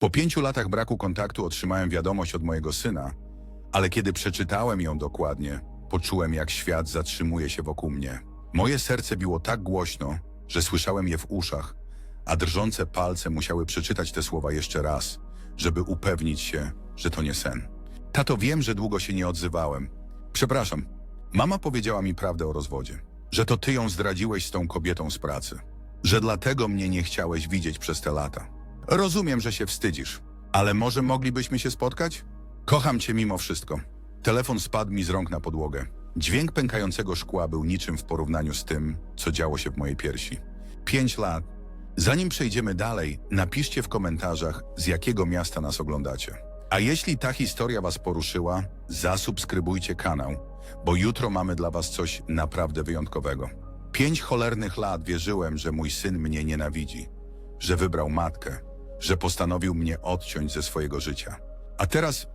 Po pięciu latach braku kontaktu otrzymałem wiadomość od mojego syna, ale kiedy przeczytałem ją dokładnie, poczułem jak świat zatrzymuje się wokół mnie. Moje serce biło tak głośno, że słyszałem je w uszach, a drżące palce musiały przeczytać te słowa jeszcze raz, żeby upewnić się, że to nie sen. Tato, wiem, że długo się nie odzywałem. Przepraszam. Mama powiedziała mi prawdę o rozwodzie, że to ty ją zdradziłeś z tą kobietą z pracy, że dlatego mnie nie chciałeś widzieć przez te lata. Rozumiem, że się wstydzisz, ale może moglibyśmy się spotkać? Kocham cię mimo wszystko. Telefon spadł mi z rąk na podłogę. Dźwięk pękającego szkła był niczym w porównaniu z tym, co działo się w mojej piersi. Pięć lat. Zanim przejdziemy dalej, napiszcie w komentarzach, z jakiego miasta nas oglądacie. A jeśli ta historia was poruszyła, zasubskrybujcie kanał, bo jutro mamy dla was coś naprawdę wyjątkowego. Pięć cholernych lat wierzyłem, że mój syn mnie nienawidzi, że wybrał matkę, że postanowił mnie odciąć ze swojego życia. A teraz,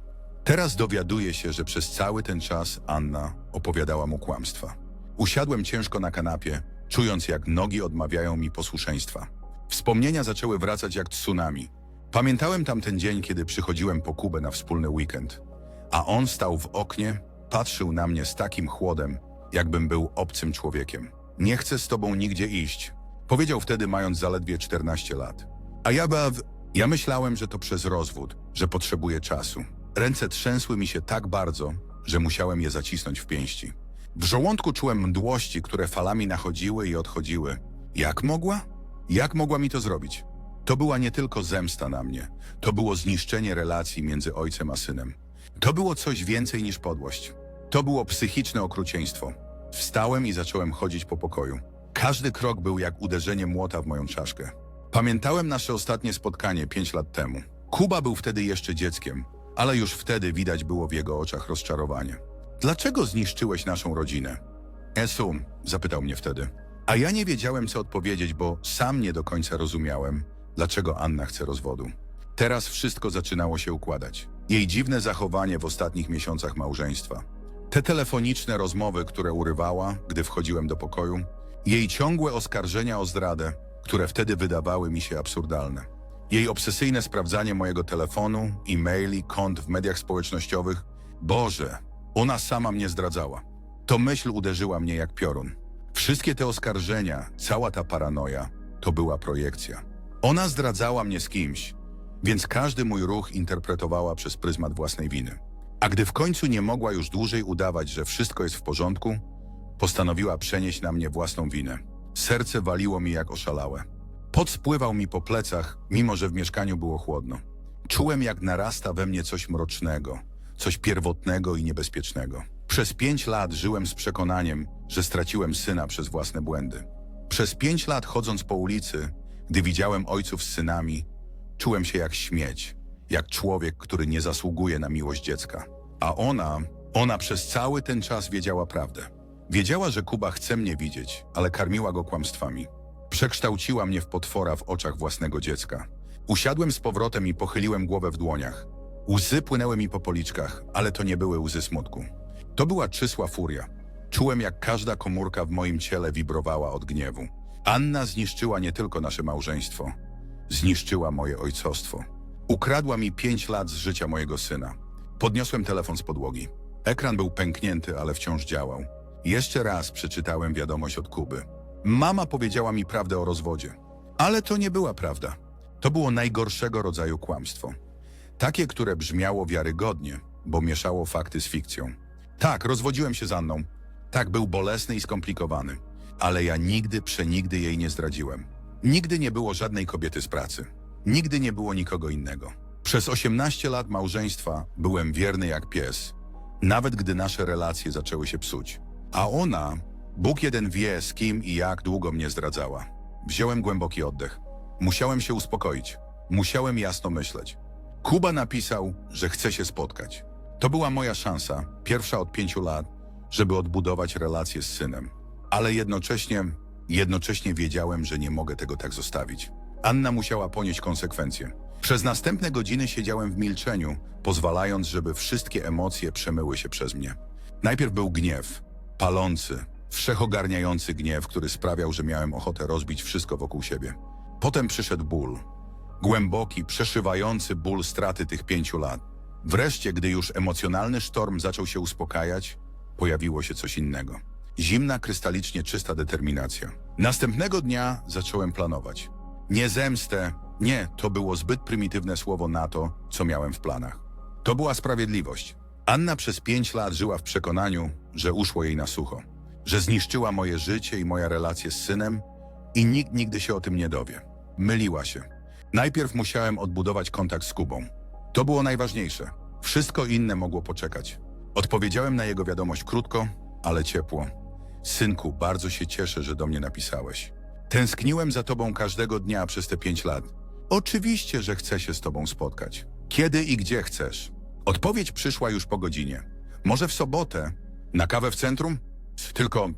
teraz dowiaduję się, że przez cały ten czas Anna opowiadała mu kłamstwa. Usiadłem ciężko na kanapie, czując jak nogi odmawiają mi posłuszeństwa. Wspomnienia zaczęły wracać jak tsunami. Pamiętałem tamten dzień, kiedy przychodziłem po Kubę na wspólny weekend, a on stał w oknie, patrzył na mnie z takim chłodem, jakbym był obcym człowiekiem. Nie chcę z tobą nigdzie iść, powiedział wtedy mając zaledwie 14 lat. A ja baw... Ja myślałem, że to przez rozwód, że potrzebuję czasu. Ręce trzęsły mi się tak bardzo, że musiałem je zacisnąć w pięści. W żołądku czułem mdłości, które falami nachodziły i odchodziły. Jak mogła? Jak mogła mi to zrobić? To była nie tylko zemsta na mnie, to było zniszczenie relacji między ojcem a synem. To było coś więcej niż podłość. To było psychiczne okrucieństwo. Wstałem i zacząłem chodzić po pokoju. Każdy krok był jak uderzenie młota w moją czaszkę. Pamiętałem nasze ostatnie spotkanie pięć lat temu. Kuba był wtedy jeszcze dzieckiem, ale już wtedy widać było w jego oczach rozczarowanie. Dlaczego zniszczyłeś naszą rodzinę? Esu, zapytał mnie wtedy. A ja nie wiedziałem, co odpowiedzieć, bo sam nie do końca rozumiałem, dlaczego Anna chce rozwodu. Teraz wszystko zaczynało się układać. Jej dziwne zachowanie w ostatnich miesiącach małżeństwa. Te telefoniczne rozmowy, które urywała, gdy wchodziłem do pokoju. Jej ciągłe oskarżenia o zdradę, które wtedy wydawały mi się absurdalne. Jej obsesyjne sprawdzanie mojego telefonu, e-maili, kont w mediach społecznościowych. Boże, ona sama mnie zdradzała. To myśl uderzyła mnie jak piorun. Wszystkie te oskarżenia, cała ta paranoja, to była projekcja. Ona zdradzała mnie z kimś, więc każdy mój ruch interpretowała przez pryzmat własnej winy. A gdy w końcu nie mogła już dłużej udawać, że wszystko jest w porządku, postanowiła przenieść na mnie własną winę. Serce waliło mi jak oszalałe. Pot spływał mi po plecach, mimo że w mieszkaniu było chłodno. Czułem, jak narasta we mnie coś mrocznego, coś pierwotnego i niebezpiecznego. Przez pięć lat żyłem z przekonaniem, że straciłem syna przez własne błędy. Przez pięć lat chodząc po ulicy, gdy widziałem ojców z synami, czułem się jak śmieć, jak człowiek, który nie zasługuje na miłość dziecka. A ona, ona przez cały ten czas wiedziała prawdę. Wiedziała, że Kuba chce mnie widzieć, ale karmiła go kłamstwami. Przekształciła mnie w potwora w oczach własnego dziecka. Usiadłem z powrotem i pochyliłem głowę w dłoniach. Łzy płynęły mi po policzkach, ale to nie były łzy smutku. To była czysła furia. Czułem, jak każda komórka w moim ciele wibrowała od gniewu. Anna zniszczyła nie tylko nasze małżeństwo, zniszczyła moje ojcostwo. Ukradła mi pięć lat z życia mojego syna. Podniosłem telefon z podłogi. Ekran był pęknięty, ale wciąż działał. Jeszcze raz przeczytałem wiadomość od Kuby. Mama powiedziała mi prawdę o rozwodzie. Ale to nie była prawda. To było najgorszego rodzaju kłamstwo. Takie, które brzmiało wiarygodnie, bo mieszało fakty z fikcją. Tak, rozwodziłem się z Anną. Tak, był bolesny i skomplikowany. Ale ja nigdy, przenigdy jej nie zdradziłem. Nigdy nie było żadnej kobiety z pracy. Nigdy nie było nikogo innego. Przez 18 lat małżeństwa byłem wierny jak pies, nawet gdy nasze relacje zaczęły się psuć. A ona, Bóg jeden wie z kim i jak długo mnie zdradzała. Wziąłem głęboki oddech. Musiałem się uspokoić. Musiałem jasno myśleć. Kuba napisał, że chce się spotkać. To była moja szansa, pierwsza od pięciu lat, żeby odbudować relacje z synem. Ale jednocześnie, jednocześnie wiedziałem, że nie mogę tego tak zostawić. Anna musiała ponieść konsekwencje. Przez następne godziny siedziałem w milczeniu, pozwalając, żeby wszystkie emocje przemyły się przez mnie. Najpierw był gniew, palący, wszechogarniający gniew, który sprawiał, że miałem ochotę rozbić wszystko wokół siebie. Potem przyszedł ból. Głęboki, przeszywający ból straty tych pięciu lat. Wreszcie, gdy już emocjonalny sztorm zaczął się uspokajać, pojawiło się coś innego. Zimna, krystalicznie czysta determinacja. Następnego dnia zacząłem planować. Nie zemstę, nie, to było zbyt prymitywne słowo na to, co miałem w planach. To była sprawiedliwość. Anna przez pięć lat żyła w przekonaniu, że uszło jej na sucho, że zniszczyła moje życie i moja relacje z synem i nikt nigdy się o tym nie dowie. Myliła się. Najpierw musiałem odbudować kontakt z Kubą. To było najważniejsze. Wszystko inne mogło poczekać. Odpowiedziałem na jego wiadomość krótko, ale ciepło. Synku, bardzo się cieszę, że do mnie napisałeś. Tęskniłem za tobą każdego dnia przez te pięć lat. Oczywiście, że chcę się z tobą spotkać. Kiedy i gdzie chcesz? Odpowiedź przyszła już po godzinie. Może w sobotę? Na kawę w centrum? Tylko,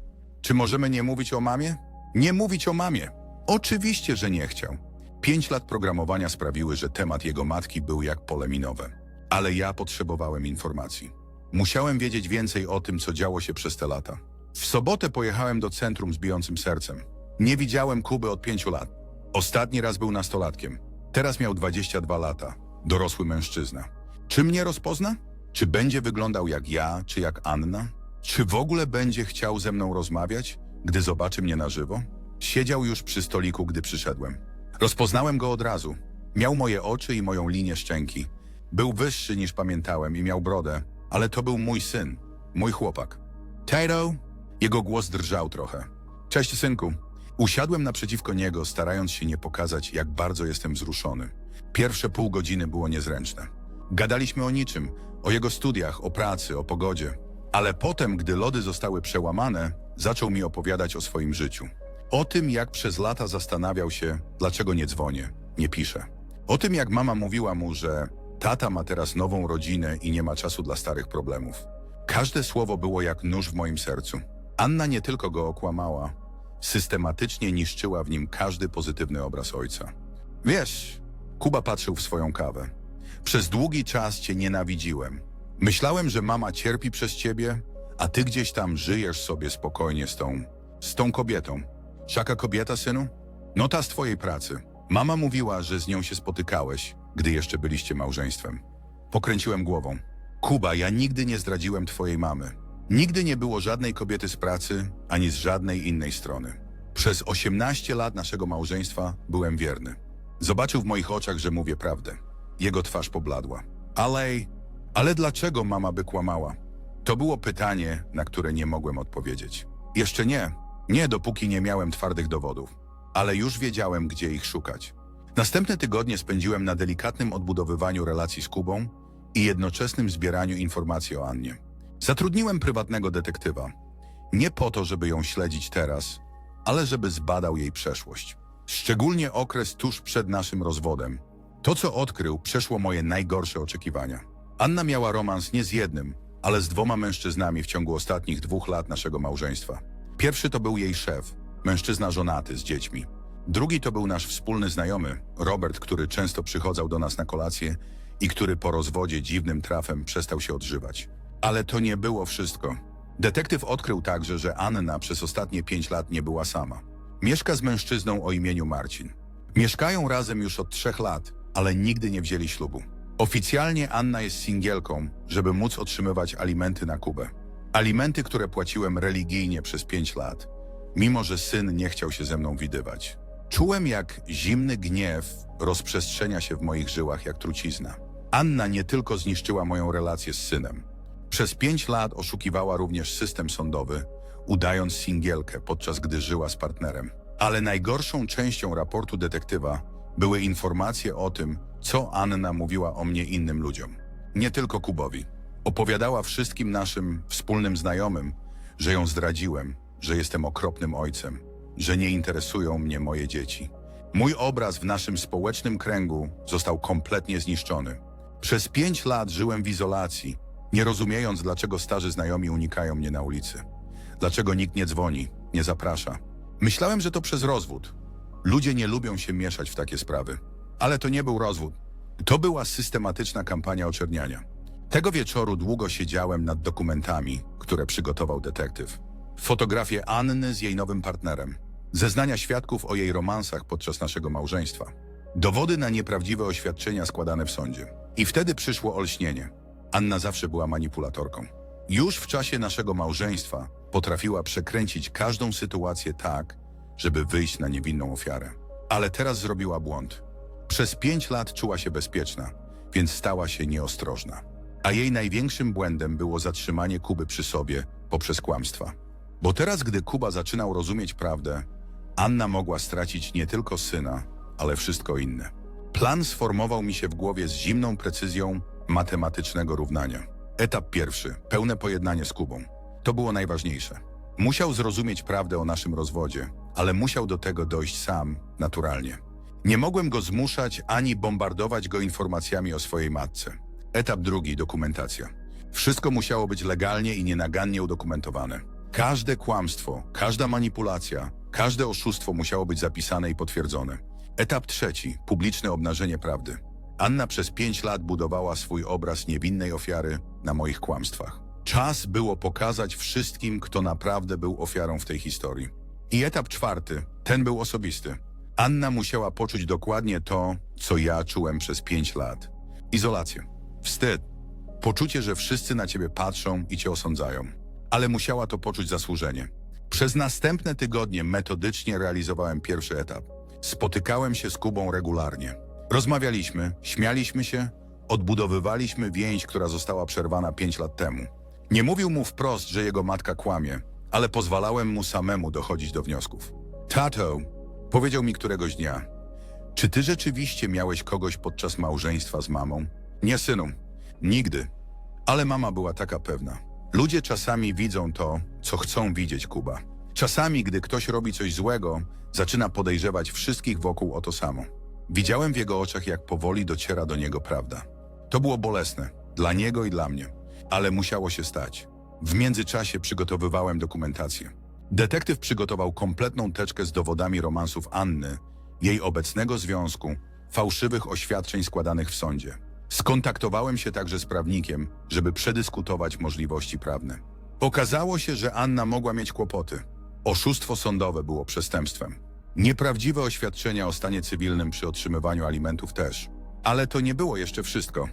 czy możemy nie mówić o mamie? Nie mówić o mamie. Oczywiście, że nie chciał. Pięć lat programowania sprawiły, że temat jego matki był jak pole minowe. Ale ja potrzebowałem informacji. Musiałem wiedzieć więcej o tym, co działo się przez te lata. W sobotę pojechałem do centrum z bijącym sercem. Nie widziałem Kuby od pięciu lat. Ostatni raz był nastolatkiem. Teraz miał 22 lata. Dorosły mężczyzna. Czy mnie rozpozna? Czy będzie wyglądał jak ja, czy jak Anna? Czy w ogóle będzie chciał ze mną rozmawiać, gdy zobaczy mnie na żywo? Siedział już przy stoliku, gdy przyszedłem. Rozpoznałem go od razu. Miał moje oczy i moją linię szczęki. Był wyższy niż pamiętałem i miał brodę, ale to był mój syn, mój chłopak. Tato? Jego głos drżał trochę. Cześć, synku. Usiadłem naprzeciwko niego, starając się nie pokazać, jak bardzo jestem wzruszony. Pierwsze pół godziny było niezręczne. Gadaliśmy o niczym, o jego studiach, o pracy, o pogodzie. Ale potem, gdy lody zostały przełamane, zaczął mi opowiadać o swoim życiu. O tym, jak przez lata zastanawiał się, dlaczego nie dzwonię, nie piszę. O tym, jak mama mówiła mu, że tata ma teraz nową rodzinę i nie ma czasu dla starych problemów. Każde słowo było jak nóż w moim sercu. Anna nie tylko go okłamała, systematycznie niszczyła w nim każdy pozytywny obraz ojca. Wiesz, Kuba patrzył w swoją kawę. Przez długi czas cię nienawidziłem. Myślałem, że mama cierpi przez ciebie, a ty gdzieś tam żyjesz sobie spokojnie z tą, z tą kobietą. Szaka kobieta, synu? No ta z twojej pracy. Mama mówiła, że z nią się spotykałeś, gdy jeszcze byliście małżeństwem. Pokręciłem głową. Kuba, ja nigdy nie zdradziłem twojej mamy. Nigdy nie było żadnej kobiety z pracy, ani z żadnej innej strony. Przez 18 lat naszego małżeństwa byłem wierny. Zobaczył w moich oczach, że mówię prawdę. Jego twarz pobladła. Ale, ale dlaczego mama by kłamała? To było pytanie, na które nie mogłem odpowiedzieć. Jeszcze nie. Nie, dopóki nie miałem twardych dowodów. Ale już wiedziałem, gdzie ich szukać. Następne tygodnie spędziłem na delikatnym odbudowywaniu relacji z Kubą i jednoczesnym zbieraniu informacji o Annie. Zatrudniłem prywatnego detektywa. Nie po to, żeby ją śledzić teraz, ale żeby zbadał jej przeszłość. Szczególnie okres tuż przed naszym rozwodem. To, co odkrył, przeszło moje najgorsze oczekiwania. Anna miała romans nie z jednym, ale z dwoma mężczyznami w ciągu ostatnich dwóch lat naszego małżeństwa. Pierwszy to był jej szef, mężczyzna żonaty z dziećmi. Drugi to był nasz wspólny znajomy, Robert, który często przychodzał do nas na kolację i który po rozwodzie dziwnym trafem przestał się odżywać. Ale to nie było wszystko. Detektyw odkrył także, że Anna przez ostatnie pięć lat nie była sama. Mieszka z mężczyzną o imieniu Marcin. Mieszkają razem już od trzech lat, ale nigdy nie wzięli ślubu. Oficjalnie Anna jest singielką, żeby móc otrzymywać alimenty na Kubę. Alimenty, które płaciłem religijnie przez pięć lat, mimo że syn nie chciał się ze mną widywać. Czułem, jak zimny gniew rozprzestrzenia się w moich żyłach jak trucizna. Anna nie tylko zniszczyła moją relację z synem. Przez pięć lat oszukiwała również system sądowy, udając singielkę, podczas gdy żyła z partnerem. Ale najgorszą częścią raportu detektywa były informacje o tym, co Anna mówiła o mnie innym ludziom. Nie tylko Kubowi. Opowiadała wszystkim naszym wspólnym znajomym, że ją zdradziłem, że jestem okropnym ojcem, że nie interesują mnie moje dzieci. Mój obraz w naszym społecznym kręgu został kompletnie zniszczony. Przez pięć lat żyłem w izolacji, nie rozumiejąc, dlaczego starzy znajomi unikają mnie na ulicy. Dlaczego nikt nie dzwoni, nie zaprasza. Myślałem, że to przez rozwód. Ludzie nie lubią się mieszać w takie sprawy. Ale to nie był rozwód. To była systematyczna kampania oczerniania. Tego wieczoru długo siedziałem nad dokumentami, które przygotował detektyw. Fotografie Anny z jej nowym partnerem. Zeznania świadków o jej romansach podczas naszego małżeństwa. Dowody na nieprawdziwe oświadczenia składane w sądzie. I wtedy przyszło olśnienie. Anna zawsze była manipulatorką. Już w czasie naszego małżeństwa potrafiła przekręcić każdą sytuację tak, żeby wyjść na niewinną ofiarę. Ale teraz zrobiła błąd. Przez pięć lat czuła się bezpieczna, więc stała się nieostrożna. A jej największym błędem było zatrzymanie Kuby przy sobie poprzez kłamstwa. Bo teraz, gdy Kuba zaczynał rozumieć prawdę, Anna mogła stracić nie tylko syna, ale wszystko inne. Plan sformował mi się w głowie z zimną precyzją matematycznego równania. Etap pierwszy pełne pojednanie z Kubą. To było najważniejsze. Musiał zrozumieć prawdę o naszym rozwodzie, ale musiał do tego dojść sam, naturalnie. Nie mogłem go zmuszać ani bombardować go informacjami o swojej matce. Etap drugi dokumentacja. Wszystko musiało być legalnie i nienagannie udokumentowane. Każde kłamstwo, każda manipulacja, każde oszustwo musiało być zapisane i potwierdzone. Etap trzeci publiczne obnażenie prawdy. Anna przez pięć lat budowała swój obraz niewinnej ofiary na moich kłamstwach. Czas było pokazać wszystkim, kto naprawdę był ofiarą w tej historii. I etap czwarty, ten był osobisty. Anna musiała poczuć dokładnie to, co ja czułem przez pięć lat. Izolację, wstyd, poczucie, że wszyscy na ciebie patrzą i cię osądzają. Ale musiała to poczuć zasłużenie. Przez następne tygodnie metodycznie realizowałem pierwszy etap. Spotykałem się z Kubą regularnie. Rozmawialiśmy, śmialiśmy się, odbudowywaliśmy więź, która została przerwana pięć lat temu. Nie mówił mu wprost, że jego matka kłamie, ale pozwalałem mu samemu dochodzić do wniosków. Tato, powiedział mi któregoś dnia, czy ty rzeczywiście miałeś kogoś podczas małżeństwa z mamą? Nie, synu, nigdy. Ale mama była taka pewna. Ludzie czasami widzą to, co chcą widzieć, Kuba. Czasami, gdy ktoś robi coś złego, zaczyna podejrzewać wszystkich wokół o to samo. Widziałem w jego oczach, jak powoli dociera do niego prawda. To było bolesne, dla niego i dla mnie, ale musiało się stać. W międzyczasie przygotowywałem dokumentację. Detektyw przygotował kompletną teczkę z dowodami romansów Anny, jej obecnego związku, fałszywych oświadczeń składanych w sądzie. Skontaktowałem się także z prawnikiem, żeby przedyskutować możliwości prawne. Okazało się, że Anna mogła mieć kłopoty. Oszustwo sądowe było przestępstwem. Nieprawdziwe oświadczenia o stanie cywilnym przy otrzymywaniu alimentów też. Ale to nie było jeszcze wszystko.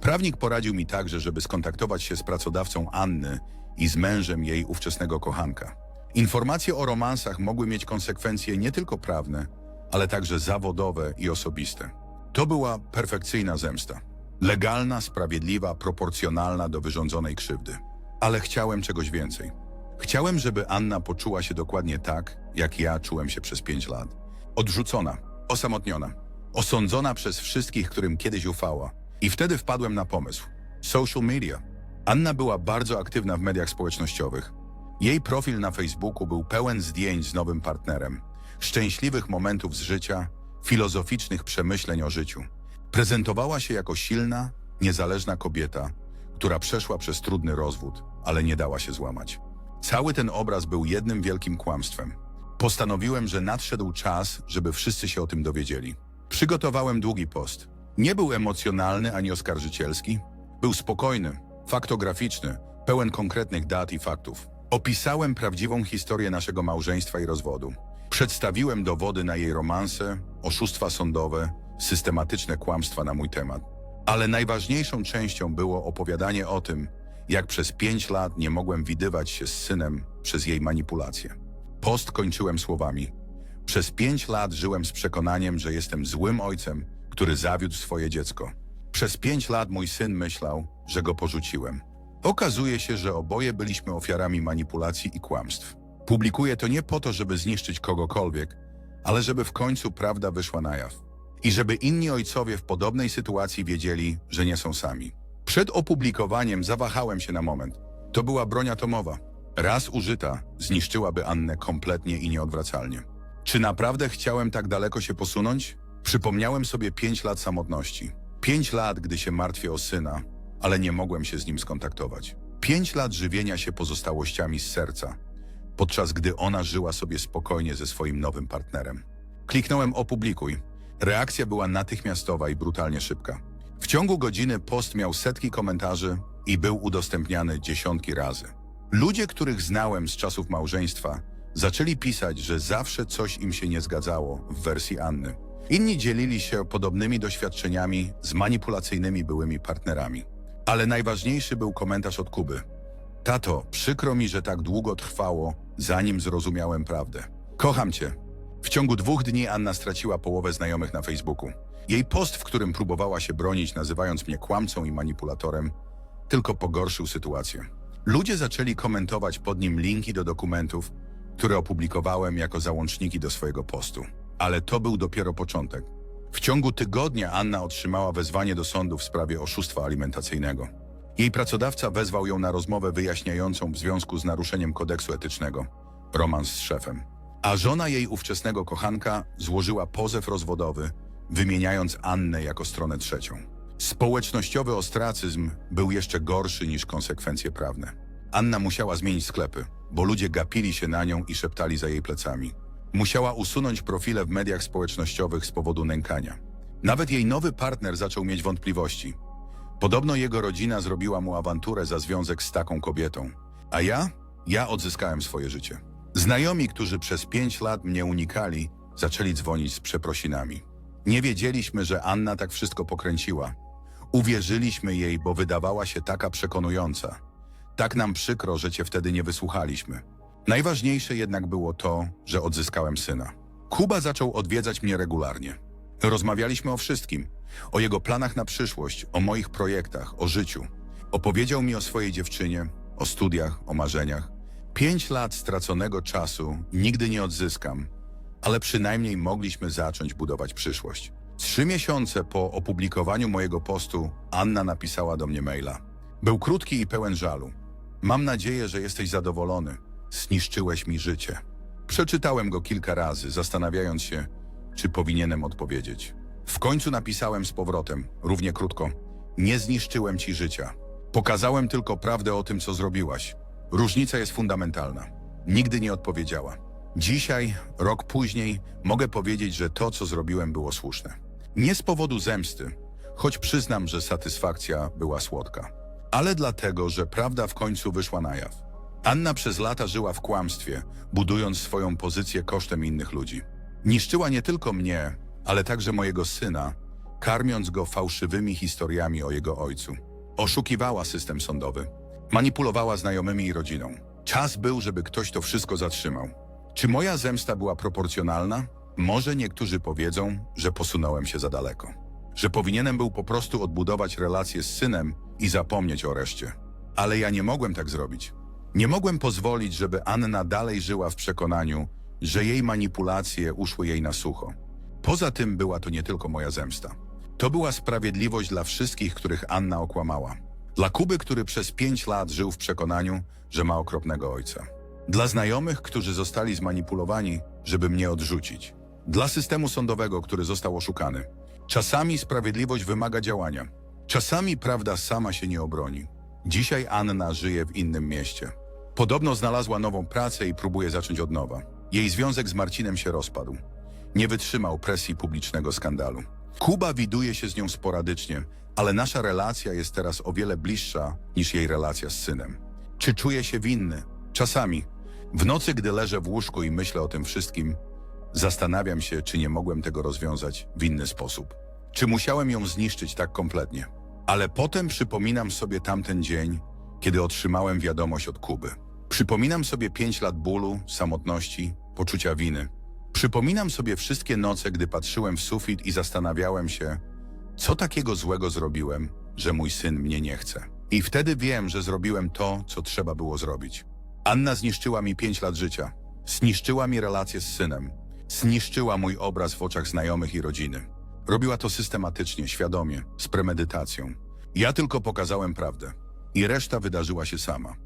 Prawnik poradził mi także, żeby skontaktować się z pracodawcą Anny i z mężem jej ówczesnego kochanka. Informacje o romansach mogły mieć konsekwencje nie tylko prawne, ale także zawodowe i osobiste. To była perfekcyjna zemsta. Legalna, sprawiedliwa, proporcjonalna do wyrządzonej krzywdy. Ale chciałem czegoś więcej. Chciałem, żeby Anna poczuła się dokładnie tak, jak ja czułem się przez pięć lat. Odrzucona, osamotniona, osądzona przez wszystkich, którym kiedyś ufała. I wtedy wpadłem na pomysł. Social media. Anna była bardzo aktywna w mediach społecznościowych. Jej profil na Facebooku był pełen zdjęć z nowym partnerem, szczęśliwych momentów z życia, filozoficznych przemyśleń o życiu. Prezentowała się jako silna, niezależna kobieta, która przeszła przez trudny rozwód, ale nie dała się złamać. Cały ten obraz był jednym wielkim kłamstwem. Postanowiłem, że nadszedł czas, żeby wszyscy się o tym dowiedzieli. Przygotowałem długi post. Nie był emocjonalny ani oskarżycielski. Był spokojny, faktograficzny, pełen konkretnych dat i faktów. Opisałem prawdziwą historię naszego małżeństwa i rozwodu. Przedstawiłem dowody na jej romanse, oszustwa sądowe, systematyczne kłamstwa na mój temat. Ale najważniejszą częścią było opowiadanie o tym, jak przez pięć lat nie mogłem widywać się z synem przez jej manipulacje. Post kończyłem słowami. Przez pięć lat żyłem z przekonaniem, że jestem złym ojcem, który zawiódł swoje dziecko. Przez pięć lat mój syn myślał, że go porzuciłem. Okazuje się, że oboje byliśmy ofiarami manipulacji i kłamstw. Publikuję to nie po to, żeby zniszczyć kogokolwiek, ale żeby w końcu prawda wyszła na jaw. I żeby inni ojcowie w podobnej sytuacji wiedzieli, że nie są sami. Przed opublikowaniem zawahałem się na moment. To była broń atomowa. Raz użyta, zniszczyłaby Annę kompletnie i nieodwracalnie. Czy naprawdę chciałem tak daleko się posunąć? Przypomniałem sobie pięć lat samotności. Pięć lat, gdy się martwię o syna, ale nie mogłem się z nim skontaktować. Pięć lat żywienia się pozostałościami z serca, podczas gdy ona żyła sobie spokojnie ze swoim nowym partnerem. Kliknąłem opublikuj. Reakcja była natychmiastowa i brutalnie szybka. W ciągu godziny post miał setki komentarzy i był udostępniany dziesiątki razy. Ludzie, których znałem z czasów małżeństwa, zaczęli pisać, że zawsze coś im się nie zgadzało w wersji Anny. Inni dzielili się podobnymi doświadczeniami z manipulacyjnymi byłymi partnerami. Ale najważniejszy był komentarz od Kuby. Tato, przykro mi, że tak długo trwało, zanim zrozumiałem prawdę. Kocham cię. W ciągu dwóch dni Anna straciła połowę znajomych na Facebooku. Jej post, w którym próbowała się bronić, nazywając mnie kłamcą i manipulatorem, tylko pogorszył sytuację. Ludzie zaczęli komentować pod nim linki do dokumentów, które opublikowałem jako załączniki do swojego postu. Ale to był dopiero początek. W ciągu tygodnia Anna otrzymała wezwanie do sądu w sprawie oszustwa alimentacyjnego. Jej pracodawca wezwał ją na rozmowę wyjaśniającą w związku z naruszeniem kodeksu etycznego, romans z szefem. A żona jej ówczesnego kochanka złożyła pozew rozwodowy, wymieniając Annę jako stronę trzecią. Społecznościowy ostracyzm był jeszcze gorszy niż konsekwencje prawne. Anna musiała zmienić sklepy, bo ludzie gapili się na nią i szeptali za jej plecami. Musiała usunąć profile w mediach społecznościowych z powodu nękania. Nawet jej nowy partner zaczął mieć wątpliwości. Podobno jego rodzina zrobiła mu awanturę za związek z taką kobietą. A ja? Ja odzyskałem swoje życie. Znajomi, którzy przez pięć lat mnie unikali, zaczęli dzwonić z przeprosinami. Nie wiedzieliśmy, że Anna tak wszystko pokręciła. Uwierzyliśmy jej, bo wydawała się taka przekonująca. Tak nam przykro, że cię wtedy nie wysłuchaliśmy. Najważniejsze jednak było to, że odzyskałem syna. Kuba zaczął odwiedzać mnie regularnie. Rozmawialiśmy o wszystkim. O jego planach na przyszłość, o moich projektach, o życiu. Opowiedział mi o swojej dziewczynie, o studiach, o marzeniach. Pięć lat straconego czasu nigdy nie odzyskam, ale przynajmniej mogliśmy zacząć budować przyszłość. Trzy miesiące po opublikowaniu mojego postu Anna napisała do mnie maila. Był krótki i pełen żalu. Mam nadzieję, że jesteś zadowolony. Zniszczyłeś mi życie. Przeczytałem go kilka razy, zastanawiając się, czy powinienem odpowiedzieć. W końcu napisałem z powrotem, równie krótko. Nie zniszczyłem ci życia. Pokazałem tylko prawdę o tym, co zrobiłaś. Różnica jest fundamentalna. Nigdy nie odpowiedziała. Dzisiaj, rok później, mogę powiedzieć, że to, co zrobiłem, było słuszne. Nie z powodu zemsty, choć przyznam, że satysfakcja była słodka, ale dlatego, że prawda w końcu wyszła na jaw. Anna przez lata żyła w kłamstwie, budując swoją pozycję kosztem innych ludzi. Niszczyła nie tylko mnie, ale także mojego syna, karmiąc go fałszywymi historiami o jego ojcu. Oszukiwała system sądowy, manipulowała znajomymi i rodziną. Czas był, żeby ktoś to wszystko zatrzymał. Czy moja zemsta była proporcjonalna? Może niektórzy powiedzą, że posunąłem się za daleko. Że powinienem był po prostu odbudować relacje z synem i zapomnieć o reszcie. Ale ja nie mogłem tak zrobić. Nie mogłem pozwolić, żeby Anna dalej żyła w przekonaniu, że jej manipulacje uszły jej na sucho. Poza tym była to nie tylko moja zemsta. To była sprawiedliwość dla wszystkich, których Anna okłamała. Dla Kuby, który przez pięć lat żył w przekonaniu, że ma okropnego ojca. Dla znajomych, którzy zostali zmanipulowani, żeby mnie odrzucić. Dla systemu sądowego, który został oszukany. Czasami sprawiedliwość wymaga działania. Czasami prawda sama się nie obroni. Dzisiaj Anna żyje w innym mieście. Podobno znalazła nową pracę i próbuje zacząć od nowa. Jej związek z Marcinem się rozpadł. Nie wytrzymał presji publicznego skandalu. Kuba widuje się z nią sporadycznie, ale nasza relacja jest teraz o wiele bliższa niż jej relacja z synem. Czy czuję się winny? Czasami. W nocy, gdy leżę w łóżku i myślę o tym wszystkim, zastanawiam się, czy nie mogłem tego rozwiązać w inny sposób. Czy musiałem ją zniszczyć tak kompletnie? Ale potem przypominam sobie tamten dzień, kiedy otrzymałem wiadomość od Kuby. Przypominam sobie pięć lat bólu, samotności, poczucia winy. Przypominam sobie wszystkie noce, gdy patrzyłem w sufit i zastanawiałem się, co takiego złego zrobiłem, że mój syn mnie nie chce. I wtedy wiem, że zrobiłem to, co trzeba było zrobić. Anna zniszczyła mi pięć lat życia. Zniszczyła mi relacje z synem. Zniszczyła mój obraz w oczach znajomych i rodziny. Robiła to systematycznie, świadomie, z premedytacją. Ja tylko pokazałem prawdę. I reszta wydarzyła się sama.